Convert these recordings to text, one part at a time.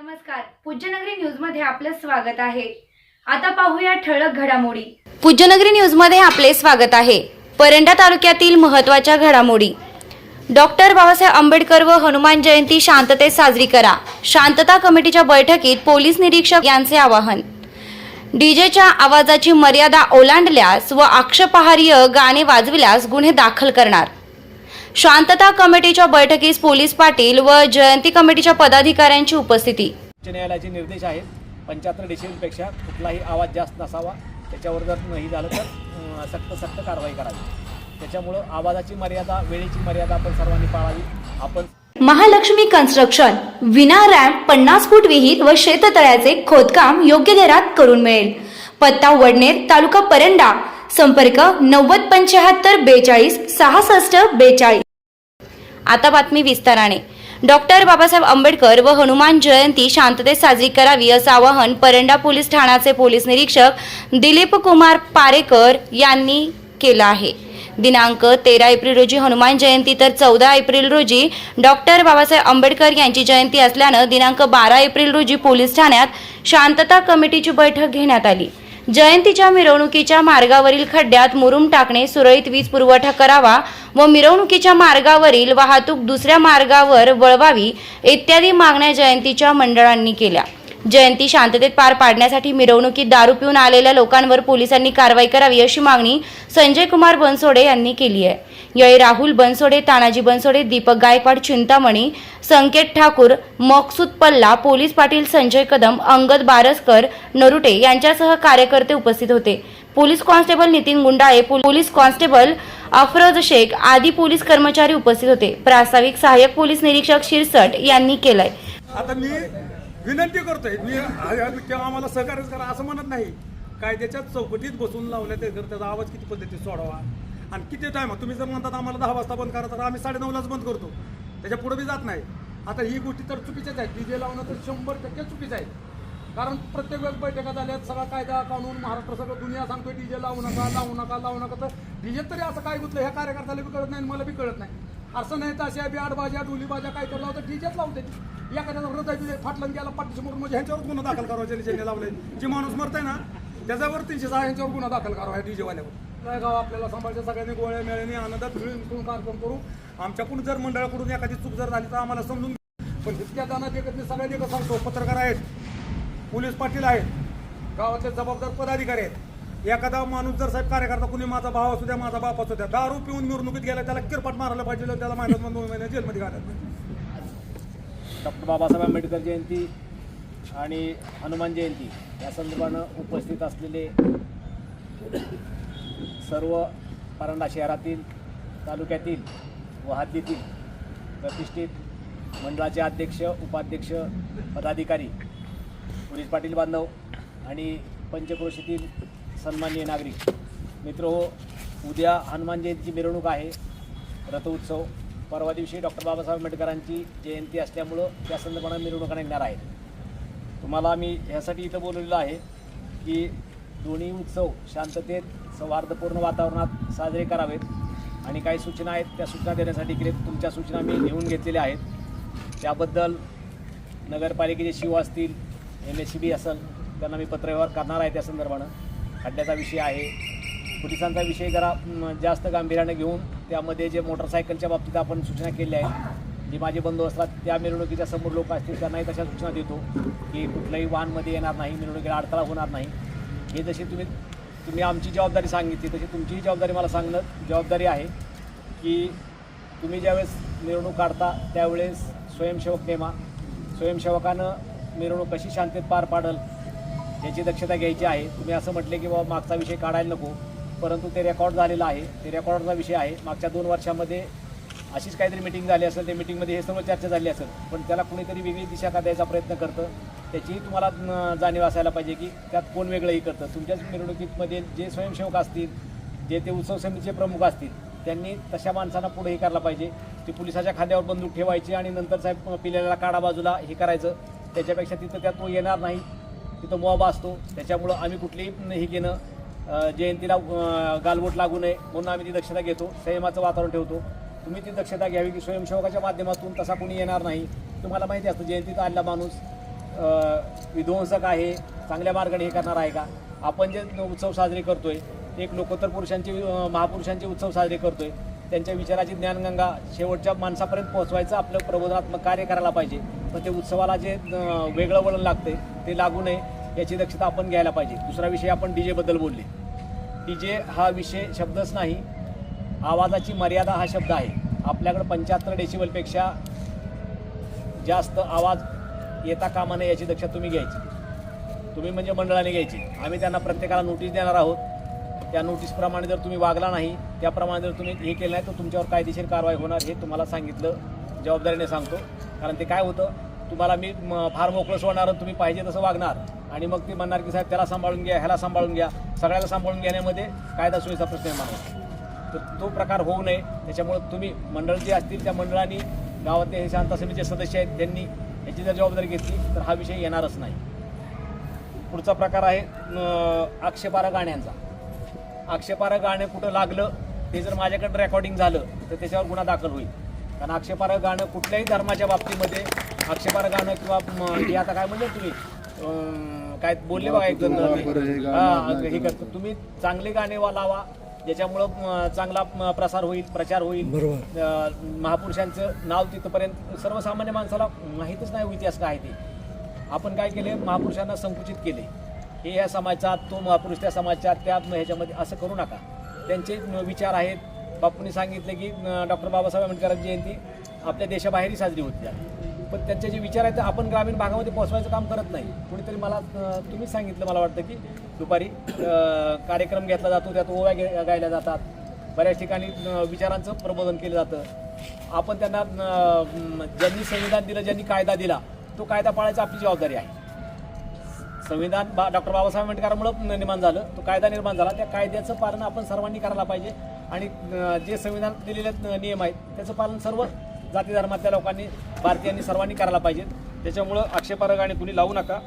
नमस्कार. पूज्यनगरी न्यूजमध्ये आपलं स्वागत आहे. आता पाहूया ठळक घडामोडी. पूज्यनगरी न्यूजमध्ये आपले स्वागत आहे. परंडा तालुक्यातील महत्त्वाच्या घडामोडी. डॉक्टर बाबासाहेब आंबेडकर व हनुमान जयंती शांततेत साजरी करा. शांतता कमिटीच्या बैठकीत पोलीस निरीक्षक यांचे आवाहन. डीजेच्या आवाजाची मर्यादा ओलांडल्यास व आक्षेपार्ह गाणे वाजविल्यास गुन्हे दाखल करणार. शांतता कमिटीच्या बैठकीस पोलीस पाटील व जयंती कमिटीच्या पदाधिकाऱ्यांची उपस्थिती. उच्च न्यायालयाचे निर्देश आहेत. पंच्याहत्तर डेसिबलपेक्षा कुठलाही आवाज जास्त नसावा. त्याच्यावर जर नाही झालं तर सक्त सक्त कारवाई करावी. त्याच्यामुळं आवाजाची मर्यादा वेळेची मर्यादा आपण सर्वांनी पाळावी. आपण महालक्ष्मी कन्स्ट्रक्शन विना रॅम्प पन्नास फूट विहीर व शेततळ्याचे खोदकाम योग्य दरात करून मिळेल. पत्ता वडनेर तालुका परंडा. संपर्क नव्वद पंच्याहत्तर बेचाळीस सहासष्ट बेचाळीस. आता बातमी विस्ताराने. डॉक्टर बाबासाहेब आंबेडकर व हनुमान जयंती शांततेत साजरी करावी असं आवाहन परंडा पोलीस ठाण्याचे पोलीस निरीक्षक दिलीप कुमार पारेकर यांनी केलं आहे. दिनांक तेरा एप्रिल रोजी हनुमान जयंती तर चौदा एप्रिल रोजी डॉक्टर बाबासाहेब आंबेडकर यांची जयंती असल्यानं दिनांक बारा एप्रिल रोजी पोलीस ठाण्यात शांतता कमिटीची बैठक घेण्यात आली. जयंतीच्या मिरवणुकीच्या मार्गावरील खड्ड्यात मुरुम टाकणे सुरळीत वीज पुरवठा करावा व मिरवणुकीच्या मार्गावरील वाहतूक दुसऱ्या मार्गावर वळवावी इत्यादी मागण्या जयंतीच्या मंडळांनी केल्या. जयंती शांततेत पार पाडण्यासाठी मिरवणुकीत दारू पिऊन आलेल्या लोकांवर पोलिसांनी कारवाई करावी अशी मागणी संजय कुमार बनसोडे यांनी केली आहे. यावेळी राहुल बनसोडे तानाजी बनसोडे दीपक गायकवाड चिंतामणी संकेत ठाकूर मकसूद पल्ला पोलीस पाटील संजय कदम अंगद बारसकर नरुटे यांच्यासह कार्यकर्ते उपस्थित होते. Police constable Nitin Gundale police constable Afroz Shaikh आदी पोलीस कर्मचारी उपस्थित होते. प्रास्ताविक सहाय्यक पोलीस निरीक्षक शिरसट यांनी केलंय. आता मी विनंती करतोय मी किंवा आम्हाला सहकार्य करा असं म्हणत नाही. कायद्याच्या चौकटीत बसून लावल्या त्याचा आवाज किती पद्धतीत सोडावा? आणि किती टाईम तुम्ही जर म्हणतात आम्हाला दहा वाजता बंद करा तर आम्ही साडेनऊलाच बंद करतो. त्याच्या पुढे बी जात नाही. आता ही गोष्टी तर चुकीच्याच आहेत डीजे लावणं तर शंभर टक्के चुकीचं आहे. कारण प्रत्येक वेळेस बैठका झाल्यात सगळा कायदा कानून महाराष्ट्र सगळं दुनिया सांगतोय डीजे लावू नका लावू नका लावू नका. तर डी जे तरी असं काय गुतलं? ह्या कार्यकर्त्याला बी कळत नाही आणि मला बी कळत नाही. असं नाही तर अशा बी आडबाज्या डोली काय तर लावतात? डीजेच लावते. एखाद्याचा हृदय बिदय फाटलं गेला पाठीसमोर म्हणजे ह्यांच्यावर गुन्हा दाखल करावा ज्यांनी लावले जे माणूस मरतंय ना त्याच्यावर तीनशे सहा ह्यांच्यावर गुन्हा दाखल करावा आहे डी जेवाल्यावर काय गाव आपल्याला सांभाळच्या सगळ्यांनी गोळ्या मेळ्याने आनंदात मिळून मिसळून कार्यक्रम करू. आमच्याकडून जर मंडळाकडून एखादी चूक जर झाली तर आम्हाला समजून पण इतक्या दाना एकत मी सगळ्या देखत सांगतो पत्रकार आहेत पोलीस पाटील आहेत गावातले जबाबदार पदाधिकारी आहेत. एखादा माणूस जर साहेब कार्यकर्ता कुणी माझा भाव असू द्या माझा बाप असू द्या दारू पिऊन निवडणुकीत गेला त्याला किरपाट मारायला पाहिजे त्याला महिन्यात दोन महिने जेलमध्ये घालत डॉक्टर बाबासाहेब आंबेडकर जयंती आणि हनुमान जयंती या संदर्भानं उपस्थित असलेले सर्व परांडा शहरातील तालुक्यातील व हद्दीतील प्रतिष्ठित मंडळाचे अध्यक्ष उपाध्यक्ष पदाधिकारी पोलीस पाटील बांधव आणि पंचक्रोशीतील सन्माननीय नागरिक. मित्र हो उद्या हनुमान जयंतीची मिरवणूक आहे. रथोत्सव परवा दिवशी डॉक्टर बाबासाहेब आंबेडकरांची जयंती असल्यामुळं त्या संदर्भानं मिरवणुका निघणार आहेत. तुम्हाला मी ह्यासाठी इथं बोलवलेलं आहे की दोन्ही उत्सव शांततेत सौहार्दपूर्ण वातावरणात साजरे करावेत. आणि काही सूचना आहेत त्या सूचना देण्यासाठी इकडे तुमच्या सूचना मी लिहून घेतलेल्या आहेत. त्याबद्दल नगरपालिकेचे शिव असतील एम एस सी बी असेल त्यांना मी पत्रव्यवहार करणार आहे त्या संदर्भानं. खड्ड्याचा विषय आहे. पोलिसांचा विषय जरा जास्त गांभीर्याने घेऊन त्यामध्ये जे मोटरसायकलच्या बाबतीत आपण सूचना केल्या आहेत जे माझे बंधू असतात त्या मिरवणुकीच्या समोर लोक असतील त्यांनाही तशा सूचना देतो की कुठल्याही वाहनमध्ये येणार नाही मिरवणुकीला अडथळा होणार नाही. हे जसे तुम्ही तुम्ही आमची जबाबदारी सांगितली तशी तुमचीही जबाबदारी मला सांगणं जबाबदारी आहे की तुम्ही ज्यावेळेस मिरवणूक काढता त्यावेळेस स्वयंसेवक नेमा. स्वयंसेवकानं मिरवणूक कशी शांततेत पार पाडल याची दक्षता घ्यायची आहे. तुम्ही असं म्हटले की बाबा मागचा विषय काढायला नको. परंतु ते रेकॉर्ड झालेलं आहे. ते रेकॉर्डचा विषय आहे. मागच्या दोन वर्षामध्ये अशीच काहीतरी मिटिंग झाली असेल त्या मिटिंगमध्ये हे सर्व चर्चा झाली असेल पण त्याला कुणीतरी वेगळी दिशा का द्यायचा प्रयत्न करतं त्याचीही तुम्हाला जाणीव असायला पाहिजे की त्यात कोण वेगळंही करतं. तुमच्याच मिरवणुकीमध्ये जे स्वयंसेवक असतील जे ते उत्सव समितीचे प्रमुख असतील त्यांनी तशा माणसांना पुढे हे करायला पाहिजे. ती पोलिसाच्या खांद्यावर बंदूक ठेवायची आणि नंतर साहेब पिलेला काढा बाजूला हे करायचं. त्याच्यापेक्षा तिथं त्यात तो येणार नाही. तिथं मॉब असतो. त्याच्यामुळं आम्ही कुठलीही हे घेणं जयंतीला गालबोट लागू नये म्हणून आम्ही ती दक्षता घेतो. संयमाचं वातावरण ठेवतो. तुम्ही ती दक्षता घ्यावी की स्वयंसेवकाच्या माध्यमातून तसा कोणी येणार नाही? तुम्हाला माहिती असतं जयंतीत आलेला माणूस विध्वंसक आहे चांगल्या मार्गाने हे करणार आहे का? आपण जे उत्सव साजरे करतोय एक लोकोत्तर पुरुषांचे महापुरुषांचे उत्सव साजरे करतोय त्यांच्या विचाराची ज्ञानगंगा शेवटच्या माणसापर्यंत पोहोचवायचं आपलं प्रबोधनात्मक कार्य करायला पाहिजे. पण ते उत्सवाला जे वेगळं वळण लागते ते लागू नये याची दक्षता आपण घ्यायला पाहिजे. दुसरा विषय आपण डी जेबद्दल बोलले. डी जे हा विषय शब्दच नाही आवाजाची मर्यादा हा शब्द आहे. आपल्याकडं पंच्याहत्तर डेसिबलपेक्षा जास्त आवाज येता कामा नये याची दक्षता तुम्ही घ्यायची. तुम्ही म्हणजे मंडळाने घ्यायची. आम्ही त्यांना प्रत्येकाला नोटीस देणार आहोत. त्या नोटीसप्रमाणे जर तुम्ही वागला नाही त्याप्रमाणे जर तुम्ही हे केलं नाही तर तुमच्यावर कायदेशीर कारवाई होणार हे तुम्हाला सांगितलं जबाबदारीने सांगतो. कारण ते काय होतं? तुम्हाला मी म, फार मोकळं सोडणार तुम्ही पाहिजे तसं वागणार. आणि मग ते म्हणणार की साहेब त्याला सांभाळून घ्या ह्याला सांभाळून घ्या. सगळ्याला सांभाळून घेण्यामध्ये कायदा सुव्यवस्था प्रश्न निर्माण होतो तर तो प्रकार होऊ नये. त्याच्यामुळं तुम्ही मंडळ जे असतील त्या मंडळांनी गावातले हे शांत समितीचे सदस्य आहेत त्यांनी याची जर जबाबदारी घेतली तर हा विषय येणारच नाही. पुढचा प्रकार आहे अं, आक्षेपार्ह गाण्यांचा. आक्षेपार्ह गाणं कुठं लागलं ते जर माझ्याकडे रेकॉर्डिंग झालं तर त्याच्यावर गुन्हा दाखल होईल. कारण आक्षेपार्ह गाणं कुठल्याही धर्माच्या बाबतीमध्ये आक्षेपार्ह गाणं किंवा हे आता काय म्हणले तुम्ही काय बोलले बघा एक जण. हे करतो. तुम्ही चांगले गाणे वा लावा ज्याच्यामुळं चांगला प्रसार होईल प्रचार होईल. महापुरुषांचं नाव तिथपर्यंत सर्वसामान्य माणसाला माहीतच नाही इतिहास काय ते. आपण काय केले? महापुरुषांना संकुचित केले. हे या समाजाचा तो महापुरुष त्या समाजाच्या त्या ह्याच्यामध्ये असं करू नका. त्यांचे विचार आहेत. बापूंनी सांगितले की डॉक्टर बाबासाहेब आंबेडकरांची जयंती आपल्या देशाबाहेरही साजरी होती. पण त्यांचे जे विचार आहेत ते आपण ग्रामीण भागामध्ये पोहोचवायचं काम करत नाही. कुणीतरी मला तुम्ही तुम्हीच सांगितलं मला वाटतं की दुपारी कार्यक्रम घेतला जातो त्यात ओव्या गे- गायल्या जातात. बऱ्याच ठिकाणी विचारांचं प्रबोधन केलं जातं. आपण त्यांना ज्यांनी संविधान दिलं ज्यांनी कायदा दिला तो कायदा पाळायची आपली जबाबदारी आहे. संविधान बा डॉक्टर बाबासाहेब आंबेडकरांमुळं निर्माण झालं तो कायदा निर्माण झाला. त्या कायद्याचं पालन आपण सर्वांनी करायला पाहिजे. आणि जे संविधान दिलेले नियम आहेत त्याचं पालन सर्व जाती धर्मातल्या लोकांनी भारतीयांनी सर्वांनी करायला पाहिजे. त्याच्यामुळं आक्षेपार्ह गाणी कुणी लावू नका.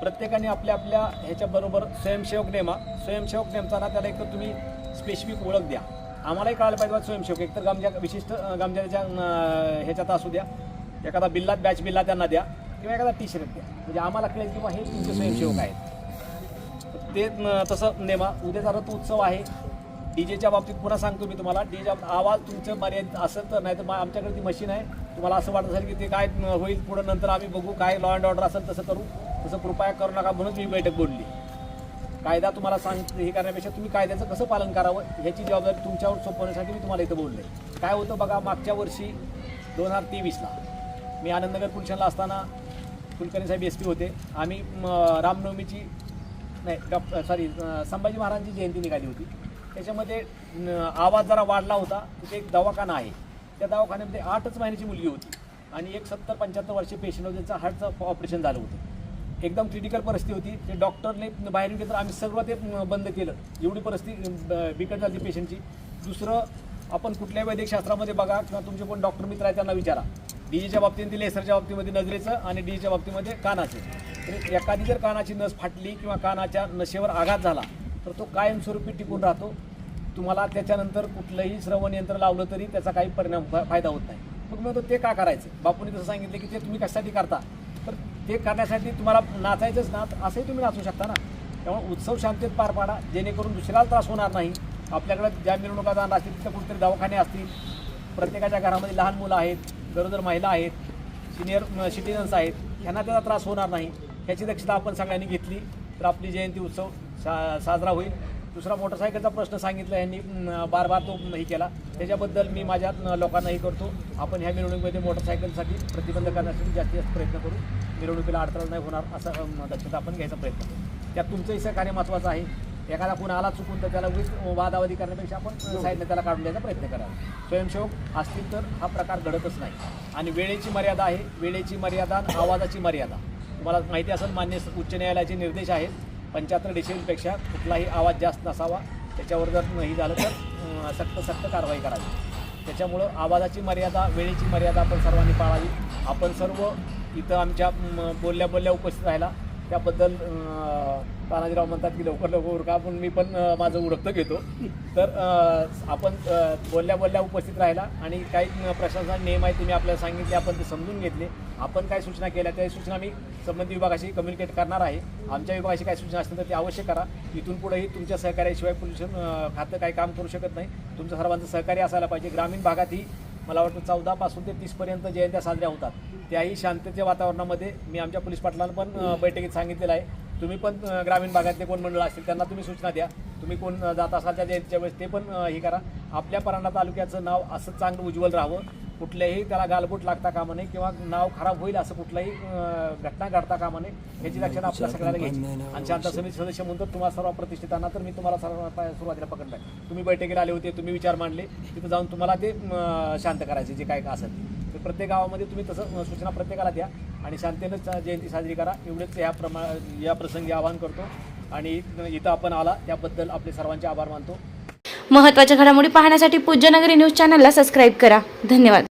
प्रत्येकाने आपल्या आपल्या ह्याच्याबरोबर स्वयंसेवक नेमा. स्वयंसेवक नेमताना त्याला एक तर तुम्ही स्पेसिफिक ओळख द्या. आम्हालाही कळायला पाहिजे बा स्वयंसेवक. एकतर तर विशिष्ट अं, ह्याच्यात असू द्या. एखादा बिल्लात बॅच बिल्ला त्यांना द्या. किंवा एखादा टी शर्ट द्या. म्हणजे आम्हाला कळेल किंवा हे तुमचे स्वयंसेवक आहेत. ते तसं नेमा. उद्याचा रथ उत्सव आहे. डीजेच्या बाबतीत पुन्हा सांगतो मी तुम्हाला. डीजे आवाज तुमचं मर्यादित असेल तर नाही तर आमच्याकडे ती मशीन आहे. तुम्हाला असं वाटत असेल की ते काय होईल पुढं नंतर आम्ही बघू काय लॉ अँड ऑर्डर असेल तसं करू. तसं कृपया करू नका म्हणून मी बैठक बोलली. कायदा तुम्हाला सांग हे करण्यापेक्षा तुम्ही कायद्याचं कसं पालन करावं ह्याची जबाबदारी तुमच्यावर सोपवण्यासाठी मी तुम्हाला इथं बोलले काय होतं बघा मागच्या वर्षी दोन हजार तेवीसला मी आनंदनगर पुलशनला असताना कुलकर्णी साहेब एस पी होते. आम्ही रामनवमीची नाही डॉक्टर सॉरी संभाजी महाराजांची जयंती निघाली होती. त्याच्यामध्ये आवाज जरा वाढला होता तिथे एक दवाखाना आहे. त्या दवाखान्यामध्ये आठच महिन्याची मुलगी होती आणि एक सत्तर पंच्याहत्तर वर्षे पेशंट होते त्यांचं हार्टचं ऑपरेशन झालं होतं. एकदम क्रिटिकल परिस्थिती होती. ते डॉक्टरने बाहेर गेलं तर आम्ही सर्व ते बंद केलं. एवढी परिस्थिती बिकट झाली पेशंटची दुसरं आपण कुठल्याही वैद्यकशास्त्रामध्ये बघा किंवा तुमचे कोण डॉक्टर मित्र आहेत त्यांना विचारा. डीजेच्या बाबतीमध्ये लेसरच्या बाबतीमध्ये नजरेचं आणि डीजेच्या बाबतीमध्ये कानाचं. तर एखादी जर कानाची नस फाटली किंवा कानाच्या नशेवर आघात झाला तर तो कायमस्वरूपी टिकून राहतो. तुम्हाला त्याच्यानंतर कुठलंही श्रवण यंत्र लावलं तरी त्याचा काही परिणाम फायदा होत नाही. मग म्हणतो ते का करायचं? बापूने तसं सांगितलं की ते तुम्ही कशासाठी करता? तर ते करण्यासाठी तुम्हाला नाचायचंच ना तर असंही तुम्ही नाचू शकता ना. त्यामुळे उत्सव शांतीत पार पाडा. जेणेकरून दुसऱ्याला त्रास होणार नाही. आपल्याकडे ज्या मिरवणुका जाणार असतील तिथं कुठेतरी दवाखाने असतील. प्रत्येकाच्या घरामध्ये लहान मुलं आहेत गरोदर महिला आहेत सिनियर सिटिझन्स आहेत. ह्यांना त्याचा त्रास होणार नाही. ह्याची दक्षता आपण सगळ्यांनी घेतली. तर आपली जयंती उत्सव सा साजरा होईल. दुसरा मोटरसायकलचा प्रश्न सांगितला यांनी बार बार तो हे केला. त्याच्याबद्दल मी माझ्या लोकांना हे करतो. आपण ह्या मिरवणुकीमध्ये मोटरसायकलसाठी प्रतिबंध करण्यासाठी जास्तीत जास्त प्रयत्न करू. मिरवणुकीला अडथळा नाही होणार असा दक्षता आपण घ्यायचा प्रयत्न करू. त्यात तुमचंही सहकार्य महत्त्वाचं आहे. एखादा कोण आला चुकून तर त्याला उगीच वादावादी करण्यापेक्षा आपण साईडने त्याला काढून द्यायचा प्रयत्न करावा स्वयंसेवक असतील तर हा प्रकार घडतच नाही. आणि वेळेची मर्यादा आहे. वेळेची मर्यादा आणि आवाजाची मर्यादा. तुम्हाला माहिती असेल मान्य उच्च न्यायालयाचे निर्देश आहेत. पंच्याहत्तर डेसिबलपेक्षा कुठलाही आवाज जास्त नसावा. त्याच्यावर जर नाही झालं तर सक्त सक्त कारवाई करावी. त्याच्यामुळं आवाजाची मर्यादा वेळेची मर्यादा आपण सर्वांनी पाळावी. आपण सर्व इथं आमच्या बोलल्या बोलल्या उपस्थित राहिला त्याबद्दल तानाजीराव म्हणतात की लवकर लवकर उरका. पण मी पण माझं उरकतं घेतो. तर आपण बोलल्या बोलल्या उपस्थित राहिला आणि काही प्रशासन नियम आहे तुम्ही आपल्याला सांगितले. आपण ते समजून घेतले. आपण काय सूचना केल्या त्या सूचना मी संबंधित विभागाशी कम्युनिकेट करणार आहे. आमच्या विभागाशी काय सूचना असतील तर ते अवश्य करा. इथून पुढेही तुमच्या सहकार्याशिवाय पोल्युशन खातं काही काम करू शकत नाही. तुमचं सर्वांचं सहकार्य असायला पाहिजे. ग्रामीण भागातही मला वाटतं चौदापासून ते तीसपर्यंत जयंत्या साजऱ्या होतात. त्याही शांततेच्या वातावरणामध्ये मी आमच्या पोलीस पाटलांना पण बैठकीत सांगितलेलं आहे. तुम्ही पण ग्रामीण भागातले कोण मंडळ असतील त्यांना तुम्ही सूचना द्या. तुम्ही कोण जात असाल त्या जयंतीच्या वेळेस ते पण हे करा. आपल्या परांडा तालुक्याचं नाव असं चांगलं उज्ज्वल राहावं. कुठल्याही त्याला गालबोट लागता कामा नये किंवा नाव खराब होईल असं कुठलाही घटना घडता कामा नये ह्याची लक्षात आपल्या सगळ्याला घ्यायची. आणि शांत समिती सदस्य म्हणून तर तुम्हाला सर्व प्रतिष्ठितांना तर मी तुम्हाला सर्व सुरुवातीला पकडलाय. तुम्ही बैठकीला आले होते तुम्ही विचार मांडले तिथं जाऊन तुम्हाला ते शांत करायचे जे काय असेल ते. प्रत्येक गावामध्ये तुम्ही तसं सूचना प्रत्येकाला द्या आणि शांततेनं च- जयंती साजरी करा. एवढेच या प्रमा या प्रसंगी आवाहन करतो. आणि इथं आपण आला त्याबद्दल आपले सर्वांचे आभार मानतो. महत्त्वाच्या घडामोडी पाहण्यासाठी पूज्यनगरी न्यूज चॅनलला सबस्क्राईब करा. धन्यवाद.